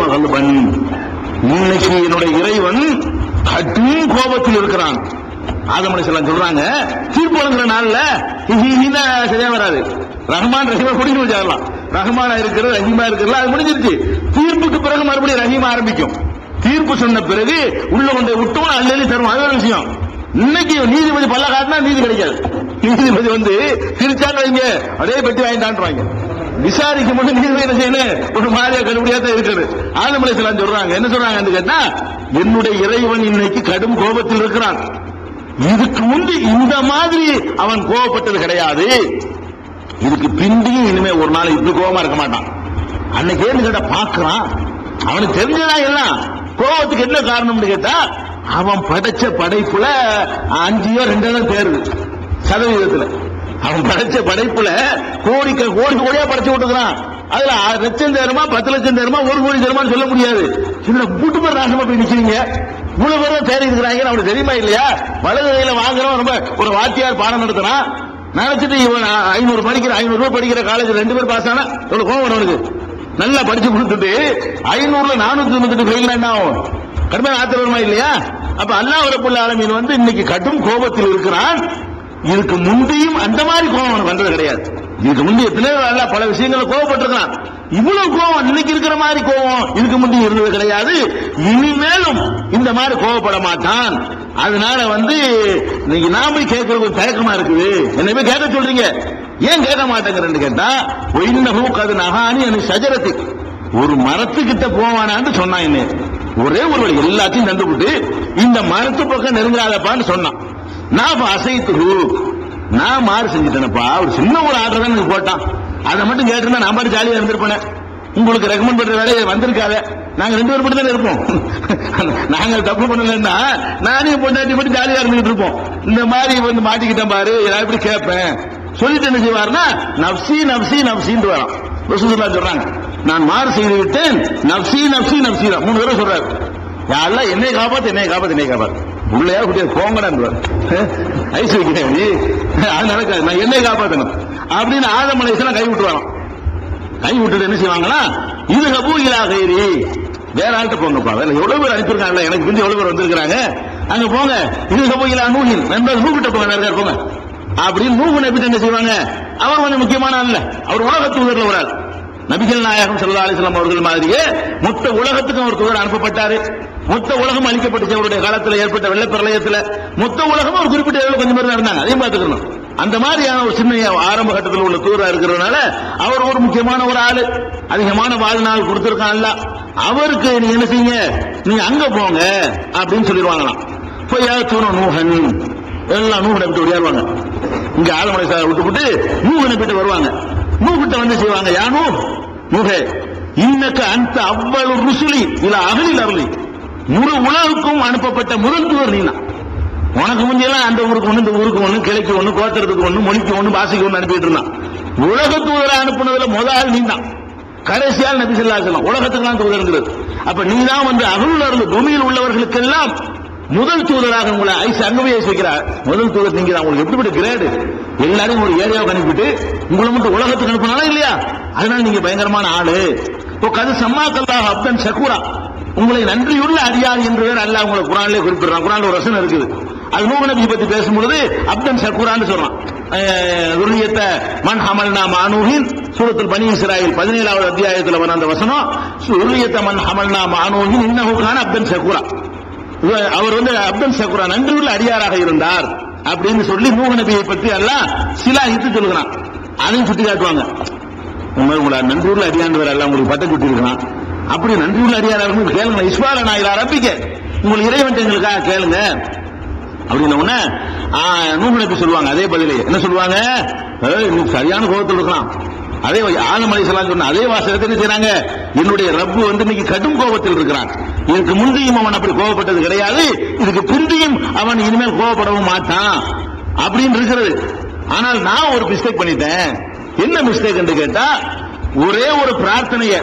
மகள்வன். இன்னைக்கு என்னுடைய இறைவன் கடும் கோபத்தில் இருக்கிறான். ஆதம் அலிஸ்லாம் சொல்றாங்க தீர்ப்பு வழங்குற நாள்ல சரியா வராது. ரஹ்மான் ரஹீமா முடிஞ்சு வச்சிடலாம் ரஹ்மானா இருக்கிறது ரஹீமா இருக்கிறது அது முடிஞ்சிருச்சு. தீர்ப்புக்கு பிறகு மறுபடியும் ரஹீமா ஆரம்பிக்கும். தீர்ப்பு சொன்ன பிறகு உள்ள கொண்டு விட்டோம் அள்ளி தரும். அது ஒரு விஷயம். இன்னைக்கு நீதிபதி பல்ல காட்டினா நீதி கிடைக்காது. நீதிபதி வந்து சிரிச்சான்னு வைங்க அதே பெட்டி வாங்கிட்டான்றாங்க. விசாரிக்கும் போது நீங்க என்ன செய்யணும் ஒரு மாதிரியா கடுபடியா தான் இருக்குது ஆதமலை சிலாம் சொல்றாங்க. என்ன சொல்றாங்கன்னு கேட்டா என்னுடைய இறைவன் இன்னைக்கு கடும் கோபத்தில் இருக்கிறான். இதுக்கு முந்தி இந்த மாதிரி அவன் கோபப்பட்டது கிடையாது. இதுக்கு பிந்தியும் இனிமே ஒரு நாள் இப்படி கோபமா இருக்க மாட்டான். அன்னைக்கு ஏன்னு கேட்டா பாக்குறான் அவனுக்கு தெரிஞ்சதா எல்லாம் கோபத்துக்கு என்ன காரணம்னு கேட்டா அவன் படைச்ச படைப்புல அஞ்சியோ ரெண்டோ பேரு. சதவீதத்துல. அவன் படைச்ச படைப்புல கோடிக்க கோடி கோடியா படைச்சு விட்டுக்கிறான். அதுல ஆறு லட்சம் தேருமா பத்து லட்சம் தேருமா ஒரு கோடி தேருமான்னு சொல்ல முடியாது. இதுல கூட்டு பேர் நாசமா போய் நிக்கிறீங்க. இவ்வளவு பேரும் தேடி இருக்கிறாங்கன்னு அவனுக்கு தெரியுமா இல்லையா? வலது கையில வாங்குறோம் ரொம்ப ஒரு வாத்தியார் பாடம் நடத்துறான். நினைச்சிட்டு இவன் ஐநூறு படிக்கிற ஐநூறு ரூபாய் படிக்கிற காலேஜ் ரெண்டு பேர் பாஸ் ஆனா எவ்வளவு கோவம் அவனுக்கு. நல்லா படிச்சு கொடுத்துட்டு ஐநூறுல நானூத்தி தொண்ணூத்தி ஃபெயில் என்ன ஆகும்? கடுமையான ஆத்திரமா வருமா இல்லையா? அப்ப அல்லாஹ் ரபுல்ல ஆலமீன் வந்து இன்னைக்கு கடும் கோபத்தில் இருக்கிறான். இதுக்கு முந்தையும் அந்த மாதிரி கோபம் அவனுக்கு வந்தது கிடையாது. இதுக்கு முந்தைய எத்தனையோ பல விஷயங்களை கோபப்பட்டிருக்கான் இவ்வளவு கோபம் இன்னைக்கு இருக்கிற மாதிரி கோபம் இதுக்கு முந்தைய இருந்தது கிடையாது. இனிமேலும் இந்த மாதிரி கோவப்பட மாட்டான். அதனால வந்து நீங்க நாம கேட்கறது தயக்கமா இருக்குது. என்ன போய் கேட்க சொல்றீங்க. ஏன் கேட்க மாட்டேங்கிறேன்னு கேட்டா ஒயின்னஹு கது நகானி எனக்கு சஜரத்து ஒரு மரத்துக்கிட்ட போவானான்னு சொன்னான் என்ன. ஒரே ஒரு வழி எல்லாத்தையும் தந்துவிட்டு இந்த மரத்து பக்கம் நெருங்காதப்பான்னு சொன்னான். நான் அசைத்து நான் மாறு செஞ்சுட்டேனப்பா. ஒரு சின்ன ஒரு ஆர்டர் தான் எனக்கு போட்டான். அதை மட்டும் கேட்டிருந்தா நான் பாட்டு ஜாலியா இருந்திருப்பேன். உங்களுக்கு ரெக்கமெண்ட் பண்ற வேலையை வந்திருக்காத. நாங்க ரெண்டு பேரும் மட்டும் தானே இருப்போம். நாங்க தப்பு பண்ணலன்னா நானே பொண்டாட்டி மட்டும் ஜாலியா இருந்துகிட்டு இருப்போம். இந்த மாதிரி வந்து மாட்டிக்கிட்டேன் பாரு நான் எப்படி கேட்பேன்? சொல்லிட்டு என்ன செய்வாருன்னா நப்சி நப்சி நப்சின்னு வரான். ரசூலுல்லாஹ் சொல்றாங்க. நான் மாறு செய்து விட்டேன். நப்சி நப்சி நப்சி தான் மூணு தடவை சொல்றாரு. யாரெல்லாம் என்னை காப்பாத்து என்னை காப்பாத்து என்னை காப்பாத்து. உள்ளையா குட்டியா போங்கடான்னு ஐஸ் வைக்கிறேன் நீ. அது நடக்காது. நான் என்னை காப்பாத்தணும். அப்படின்னு ஆதம் மலேசெல்லாம் கை விட்டு வரோம் கை விட்டுட்டு என்ன செய்வாங்களா இது கபூ இலா கைரி. வேற ஆள்கிட்ட போங்கப்பா. வேலை எவ்வளவு பேர் அனுப்பியிருக்காங்கல்ல? எனக்கு தெரிஞ்சு எவ்வளவு பேர் வந்திருக்காங்க அங்க போங்க. இது கபூ இலா நூகில் நண்பர் நூகிட்ட போங்க. நிறைய போங்க. அப்படின்னு நூகு நபிட்டு என்ன செய்வாங்க? அவர் கொஞ்சம் முக்கியமான ஆள் அவர் உலக தூதர்ல ஒரு ஆள். நபிகள் நாயகம் ஸல்லல்லாஹு அவர்கள் மாதிரியே மொத்த உலகத்துக்கும் ஒரு தூதர் அனுப்பப்பட்டாரு. மொத்த உலகம் அழிக்கப்பட்டுச்சு அவருடைய காலத்தில் ஏற்பட்ட வெள்ள பிரளயத்துல. மொத்த உலகம் ஒரு குறிப்பிட்ட அளவு கொஞ்சம் பேர் தான் இருந்தாங்க அதையும் பார்த்துக்கணும். அந்த மாதிரியான ஒரு சின்ன ஆரம்ப கட்டத்தில் உள்ள தூதரா இருக்கிறதுனால அவர் ஒரு முக்கியமான ஒரு ஆளு. அதிகமான வாழ்நாள் கொடுத்துருக்கான்ல அவருக்கு நீங்க என்ன செய்யுங்க? நீங்க அங்க போங்க அப்படின்னு சொல்லிடுவாங்களாம் போய் தூணும் நூகன் எல்லாம் நூகனை விட்டு ஓடியாருவாங்க இங்க ஆலமலை சார் விட்டு விட்டு நூகனை விட்டு வருவாங்க. நூகிட்ட வந்து செய்வாங்க. யானோ? நூகே. இன்னக்க அந்த அவ்வளவு ருசுலி இல்ல அகலில் அருளி. முழு உலகுக்கும் அனுப்பப்பட்ட முதல் தூதர் நீனா. உனக்கு முந்தையெல்லாம் அந்த ஊருக்கு ஒண்ணு இந்த ஊருக்கு ஒண்ணு கிளைக்கு ஒண்ணு கோத்திரத்துக்கு ஒண்ணு மொழிக்கு ஒண்ணு பாசைக்கு ஒண்ணு அனுப்பிட்டு இருந்தான். உலக தூதரை அனுப்புனதுல முதல் ஆள் நீ தான் கடைசியால் நபி சொல்லா செல்லம் உலகத்துக்கு தூதர் அப்ப நீ தான் வந்து அகலுள்ள அருள். பூமியில் உள்ளவர்களுக்கெல்லாம் முதல் தூதராக உங்களை ஐஸ் அங்கவே வைக்கிறார். முதல் தூதர் நீங்க தான். உங்களுக்கு எப்படிப்பட்ட கிரேடு எல்லாரையும் ஒரு ஏரியாவுக்கு அனுப்பிட்டு உங்களை மட்டும் உலகத்துக்கு அனுப்பினாலும் இல்லையா? அதனால நீங்க பயங்கரமான ஆளு. இப்போ கது சம்மாக்கல்லாஹ் அப்தன் சக்கூரா உங்களை நன்றியுள்ள அடியார் என்று வேற உங்களை குரான்லயே குறிப்பிடுறான். குரான் ஒரு வசனம் இருக்குது. அது நூக நபி பத்தி பேசும்பொழுது அப்தன் சக்கூரான்னு சொல்றான். துரியத்த மன் ஹமல்னா மானூஹின். சூரத்தில் பனி இஸ்ராயில் பதினேழாவது அத்தியாயத்தில் வர அந்த வசனம் சுரியத்த மன் ஹமல்னா மானூஹின் இன்னஹுக்கான அப்தன் சக்கூரா அவர் வந்து அப்துல் சக்குரா நன்றியுள்ள அடியாராக இருந்தார் அப்படின்னு சொல்லி நூக நபியை பற்றி எல்லாம் சிலா இத்து சொல்லுகிறான். அதையும் சுட்டி காட்டுவாங்க. உண்மை உங்களை நன்றியுள்ள அடியாண்டவர் எல்லாம் உங்களுக்கு பட்டம் சுட்டி இருக்கிறான் அப்படி நன்றியுள்ள அடியாரா இருக்கும் கேளுங்க இஸ்வால நாயிலா ரப்பிக்க. உங்களுக்கு இறைவன் எங்களுக்காக கேளுங்க. அப்படின்ன உடனே ஆ, நபி சொல்லுவாங்க அதே பதிலே. என்ன சொல்லுவாங்க? சரியான கோபத்தில் இருக்கலாம் அதே ஆலம் அலிசலாம் சொன்ன அதே வாசகத்தை என்ன செய்யறாங்க என்னுடைய ரப்பு வந்து இன்னைக்கு கடும் கோபத்தில் இருக்கிறான். இதுக்கு முந்தையும் அவன் அப்படி கோபப்பட்டது கிடையாது. இதுக்கு பிந்தையும் அவன் இனிமேல் கோபப்படவும் மாட்டான். அப்படின்னு இருக்கிறது. ஆனால் நான் ஒரு மிஸ்டேக் பண்ணிட்டேன். என்ன மிஸ்டேக் என்று கேட்டா ஒரே ஒரு பிரார்த்தனைய.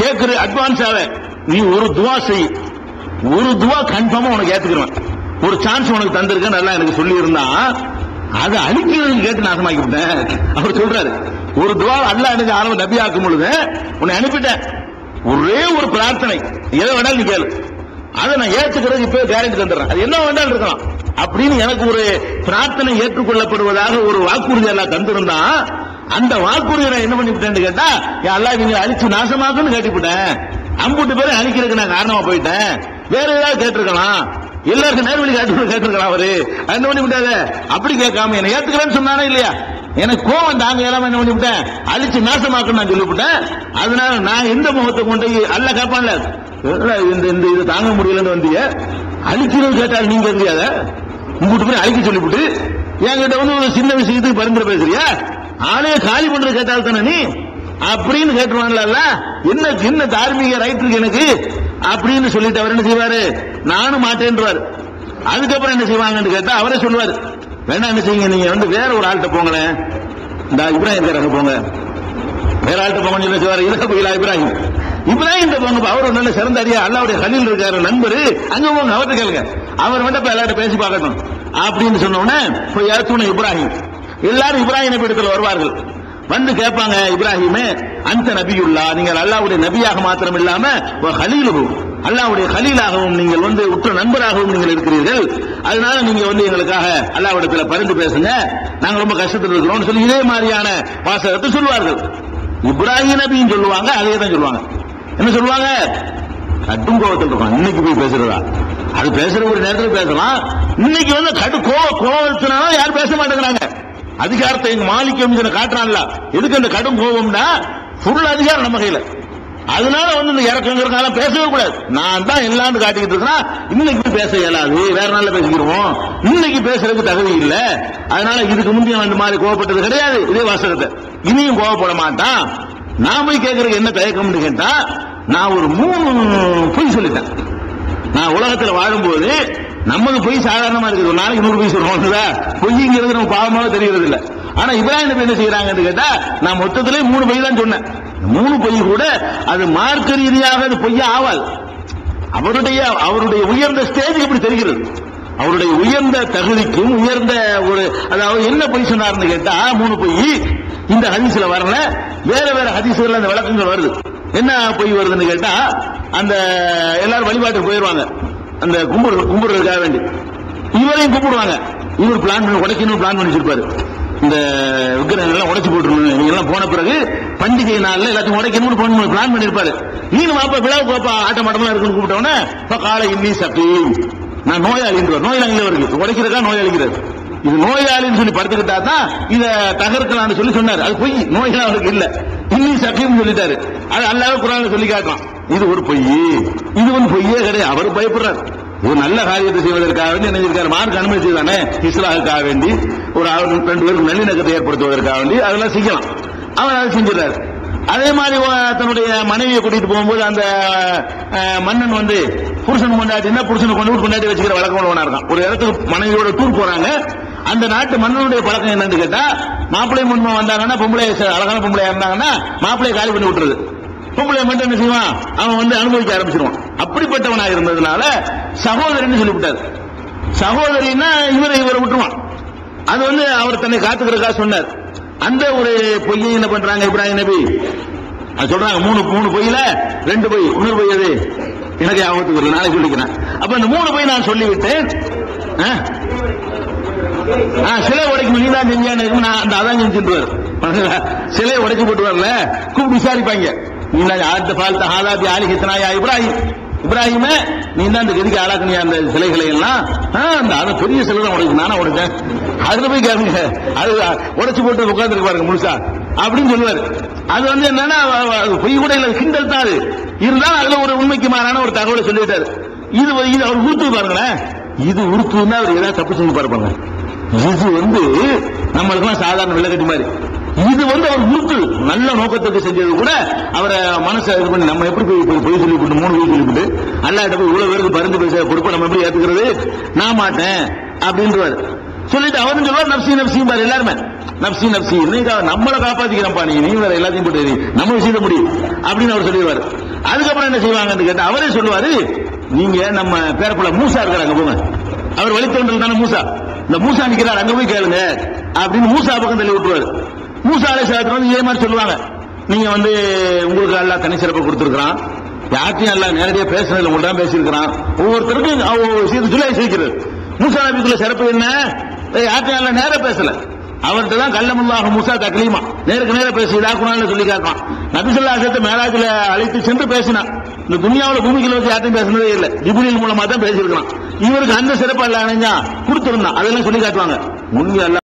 கேட்கிற அட்வான்ஸாக நீ ஒரு துவா செய். ஒரு துவா கன்ஃபார்மா உனக்கு ஏத்துக்கிறேன் ஒரு சான்ஸ் உனக்கு தந்திருக்க நல்லா எனக்கு சொல்லி இருந்தா அதை அழிக்கிறதுக்கு கேட்டு நாசமாக்கி விட்டேன் அவர் சொல்றாரு ஒரு துவா அல்ல எனக்கு ஆரம்ப நபி ஆக்கும் பொழுது உன்னை அனுப்பிட்டேன். ஒரே ஒரு பிரார்த்தனை. எதை வேணாலும் நீ கேளு. அதை நான் ஏற்றுக்கிறது இப்போ கேரண்டி தந்துடுறேன். அது என்ன வேண்டாலும் இருக்கலாம். அப்படின்னு எனக்கு ஒரு பிரார்த்தனை ஏற்றுக்கொள்ளப்படுவதாக ஒரு வாக்குறுதி எல்லாம் தந்திருந்தா அந்த வாக்குறுதியை நான் என்ன பண்ணிவிட்டேன்னு கேட்டா எல்லாம் நீங்க அழிச்சு நாசமாக்குன்னு கேட்டுவிட்டேன். அம்புட்டு பேரை அழிக்கிறதுக்கு நான் காரணமா போயிட்டேன். வேற ஏதாவது கேட்டிருக்கலாம். எல்லாருக்கும் நேர்வழி கேட்டு கேட்டிருக்கலாம் அவரு. என்ன பண்ணி விட்டாரு அப்படி கேட்காம என்ன ஏத்துக்கிறேன்னு சொன்னானே இல்லையா? எனக்கு கோவம் தாங்க எல்லாம் என்ன பண்ணிவிட்டேன்? அழிச்சு நாசமாக்கணும் நான் சொல்லிவிட்டேன். அதனால நான் எந்த முகத்தை கொண்டு போய் அல்ல கேட்பான்ல இந்த இந்த இது தாங்க முடியலன்னு வந்தீங்க? அழிக்கிறது கேட்டால் நீங்க இருந்தியாத உங்ககிட்ட போய் அழிக்க சொல்லிவிட்டு என்கிட்ட வந்து ஒரு சின்ன விஷயத்துக்கு பரிந்துரை பேசுறியா? ஆளே காலி பண்றது கேட்டால் தானே நீ? அப்படின்னு கேட்டுருவான்ல என்ன என்ன தார்மீக ரைட் இருக்கு எனக்கு? அப்படின்னு சொல்லிட்டு அவர் என்ன செய்வாரு? நானும் மாட்டேன்றார் அதுக்கப்புறம் என்ன செய்வாங்கன்னு கேட்டா அவரே சொல்லுவாரு. வேணா என்ன செய்யுங்க நீங்க வந்து வேற ஒரு ஆள்கிட்ட போங்களேன். இந்த இப்ராஹிம் இருக்காரு போங்க. வேற ஆள்கிட்ட போங்க சொல்லி செய்வாரு இதை போயிலா இப்ராஹிம். இப்ராஹிம் போங்க அவர் நல்ல சிறந்த அடியா அல்லாவுடைய கலில் இருக்காரு நண்பர். அங்க போங்க அவர்கிட்ட கேளுங்க. அவர் வந்து இப்ப எல்லார்ட்ட பேசி பார்க்கணும் அப்படின்னு சொன்ன உடனே போய் யாத்துன இப்ராஹிம்? எல்லாரும் இப்ராஹிம் நபி வருவார்கள். வந்து கேட்பாங்க இப்ராஹிமே அந்த நபியுல்லா. நீங்கள் அல்லாவுடைய நபியாக மாத்திரம் இல்லாம ஹலீலுகும் அல்லாவுடைய கலீலாகவும் நீங்கள் வந்து உற்ற நண்பராகவும் நீங்கள் இருக்கிறீர்கள். அதனால நீங்க வந்து எங்களுக்காக அல்லாவிடத்துல பரிந்து பேசுங்க. நாங்க ரொம்ப கஷ்டத்தில் இருக்கிறோம் சொல்லி இதே மாதிரியான வாசகத்தை சொல்லுவார்கள். இப்ராஹிம் நபின்னு சொல்லுவாங்க அதே தான் சொல்லுவாங்க. என்ன சொல்லுவாங்க? கடும் கோபத்தில் இருக்கும் இன்னைக்கு போய் பேசுறதா? அது பேசுற ஒரு நேரத்தில் பேசலாம். இன்னைக்கு வந்து கடு கோவ கோவத்தினால யாரும் பேச மாட்டேங்கிறாங்க. அதிகாரத்தை எங்க மாலிக்கம் காட்டுறான்ல. எதுக்கு அந்த கடும் கோபம்னா? ஃபுல் அதிகாரம் நம்ம கையில. அதனால வந்து இந்த இறக்கங்கிறதுனால பேசவே கூடாது. நான் தான் எல்லாம் காட்டிக்கிட்டு இருக்கா இன்னைக்கு பேச இயலாது. வேற நாள்ல பேசிக்கிறோம் இன்னைக்கு பேசுறதுக்கு தகுதி இல்ல. அதனால இதுக்கு முந்தைய அந்த மாதிரி கோவப்பட்டது கிடையாது. இதே வாசகத்தை. இனியும் கோவப்பட மாட்டான். நான் போய் கேட்கறதுக்கு என்ன தயக்கம்னு கேட்டா நான் ஒரு மூணு பொய் சொல்லிட்டேன். நான் உலகத்துல வாழும்போது நமக்கு பொய் சாதாரணமா இருக்குது. ஒரு நாளைக்கு நூறு பொய் சொல்லுவோம் பொய்ங்கிறது நம்ம பாவமாக தெரிகிறது இல்லை ஆனா இப்ராஹிம் என்ன செய்யறாங்கன்னு கேட்டா நான் மொத்தத்திலே மூணு பொய் தான் சொன்னேன். மூணு பொய் கூட அது மார்க்க ரீதியாக அது பொய்யா ஆவாது. அவருடைய அவருடைய உயர்ந்த ஸ்டேஜ் எப்படி தெரிகிறது? அவருடைய உயர்ந்த தகுதிக்கும் உயர்ந்த ஒரு அதாவது என்ன பொய் சொன்னார்னு கேட்டா மூணு பொய். இந்த ஹதீஸ்ல வரல. வேற வேற ஹதீஸ்ல அந்த விளக்கங்கள் வருது. என்ன பொய் வருதுன்னு கேட்டா அந்த எல்லாரும் வழிபாட்டுக்கு போயிடுவாங்க அந்த கும்பிடு கும்பிடுறதுக்காக வேண்டி. இவரையும் கும்பிடுவாங்க. இவர் பிளான் பண்ணி உடைக்கணும் பிளான் பண்ணி வச்சிருப்பாரு இந்த விக்கிரகங்கள்லாம் உடைச்சு போட்டுருணும் இவங்க எல்லாம் போன பிறகு பண்டிகை நாள்ல எல்லாத்தையும் உடைக்கணும்னு பண்ணி பிளான் பண்ணிருப்பாரு. நீங்க மாப்பா விழாவுக்கு வாப்பா ஆட்ட மாட்டமா இருக்குன்னு கூப்பிட்டவொடனே இப்ப காலை இன்னி சக்தி நான் நோயாளின்ற நோயாளிங்களே வருது உடைக்கிறதா நோயாளிக்கிறது இது நோயாளின்னு சொல்லி படுத்துக்கிட்டா தான் இதை தகர்க்கலாம்னு சொல்லி சொன்னார். அது பொய். நோயா அவருக்கு இல்ல. இன்னி சத்தியம் சொல்லிட்டாரு. அது அல்லாத குரான் சொல்லி காட்டலாம் இது ஒரு பொய். இது வந்து பொய்யே கிடையாது. அவர் பயப்படுறாரு. ஒரு நல்ல காரியத்தை செய்வதற்காக வேண்டி நினைச்சிருக்காரு மார்க் அனுமதி தானே? இஸ்லாவுக்காக வேண்டி. ஒரு ரெண்டு பேருக்கு நல்லிணக்கத்தை ஏற்படுத்துவதற்காக வேண்டி அதெல்லாம் செய்யலாம். அவர் அதை செஞ்சிடறாரு. அதே மாதிரி தன்னுடைய மனைவியை கூட்டிட்டு போகும்போது அந்த மன்னன் வந்து புருஷன் கொண்டாட்டினா புருஷனை கொண்டு போய் கொண்டாட்டி வச்சுக்கிற வழக்கம் உள்ளவனா இருக்கான். ஒரு இடத்துக்கு மனைவியோட டூர் போறாங்க. அந்த நாட்டு மன்னனுடைய பழக்கம் என்னன்னு கேட்டா மாப்பிள்ளை முன்மா வந்தாங்கன்னா பொம்பளை அழகான பொம்பளையா இருந்தாங்கன்னா மாப்பிள்ளையை காலி பண்ணி விட்டுறது பொம்பளை மட்டும் என்ன செய்வான்? அவன் வந்து அனுபவிக்க ஆரம்பிச்சிருவான். அப்படிப்பட்டவனா இருந்ததுனால சகோதரின்னு சொல்லிவிட்டார். சகோதரின்னா இவரை இவரை விட்டுருவான். அது வந்து அவர் தன்னை காத்துக்கிறதுக்காக சொன்னார். அந்த ஒரு பொய்யை என்ன பண்றாங்க இப்ராஹிம் நபி? அது சொல்றாங்க மூணு மூணு பொய்யில ரெண்டு பொய் இன்னொரு பொய் அது எனக்கு ஞாபகத்துக்கு வருது நாளைக்கு சொல்லிக்கிறேன். அப்ப இந்த மூணு பொய் நான் சொல்லிவிட்டேன் ஆ? சிலை உடைக்கும் நீ தான் செஞ்சான்னு நான் அந்த அதான் செஞ்சுட்டு சிலை உடைச்சு போட்டு வரல கூப்பிட்டு விசாரிப்பாங்க. நீ தான் ஆத்த பால்த்த ஹாலாபி ஆலி ஹித்னாயா இப்ராஹிம்? இப்ராஹிம நீ தான் இந்த கதிக்கு ஆளாக்குனியா அந்த சிலைகளை எல்லாம் ஆ, அந்த அது பெரிய சிலை தான் உடைக்கும் நானா உடைச்சேன். அதுல போய் கேளுங்க. அது உடைச்சு போட்டு உட்காந்துருக்கு பாருங்க முழுசா. அப்படின்னு சொல்லுவாரு. அது வந்து என்னன்னா பொய் கூட இல்ல கிண்டல் தான் அது. இருந்தாலும் அதுல ஒரு உண்மைக்கு மாறான ஒரு தகவலை சொல்லிட்டாரு. இது இது அவர் உருத்து பாருங்களேன். இது உருத்துன்னா அவர் ஏதாவது தப்பு செஞ்சு பாருப்பாங்க இது வந்து நம்மளுக்கெல்லாம் சாதாரண விலகட்டி மாதிரி. இது வந்து அவர் உருத்து நல்ல நோக்கத்துக்கு செஞ்சது கூட அவரை மனசை இது பண்ணி நம்ம எப்படி போய் போய் பொய் சொல்லிவிட்டு மூணு பொய் சொல்லிவிட்டு அல்லாட்ட போய் இவ்வளவு பேருக்கு பருந்து பேச பொறுப்பை நம்ம எப்படி ஏத்துக்கிறது? நான் மாட்டேன் அப்படின்றவாரு சொல்லிட்டு அவரும் சொல்லுவார் நப்சி நப்சி பாரு எல்லாருமே. நப்சி நப்சி. நீங்க நம்மளை காப்பாத்திக்கிறப்பா நீ? நீ வேற எல்லாத்தையும் போட்டு நம்ம விஷயத்த முடியும் அப்படின்னு அவர் சொல்லிடுவார். அதுக்கப்புறம் என்ன செய்வாங்கன்னு கேட்டா அவரே சொல்லுவாரு நீங்க நம்ம பேரப்புல மூசா இருக்கிறாங்க போங்க. அவர் வழித்தோன்றல் தானே மூசா. இந்த மூசா நிக்கிறார் அங்க போய் கேளுங்க. அப்படின்னு மூசா பக்கம் தள்ளி விட்டுருவாரு. மூசா அலை வந்து இதே மாதிரி சொல்லுவாங்க. நீங்க வந்து உங்களுக்கு எல்லாம் தனி சிறப்பு கொடுத்துருக்கான் யார்ட்டையும் எல்லாம் நேரடியாக பேசுனதுல உங்கள்தான் தான் பேசியிருக்கிறான். ஒவ்வொருத்தருக்கும் அவ ஜூலை சொல்லி மூசா நபிக்குள்ள சிறப்பு என்ன? யார்ட்டையும் எல்லாம் நேரம் பேசல. அவர்கிட்ட தான் கல்லமுல்லாக மூசா தக்லீமா. நேருக்கு நேரம் பேசி இதாக்குனான்னு சொல்லி கேட்கான் நபிசுல்லா சேர்த்து மேலாஜில் அழைத்து சென்று பேசினான். இந்த துணியாவில் பூமிக்குள்ள வச்சு யார்ட்டையும் பேசினதே இல்லை. ஜிபுலில் மூலமா தான் பேசியிருக்கான் இவருக்கு அந்த சிறப்பு எல்லாம் அணைஞ்சா கொடுத்துருந்தான். அதெல்லாம் சொல்லி காட்டுவாங்க. முன்னிய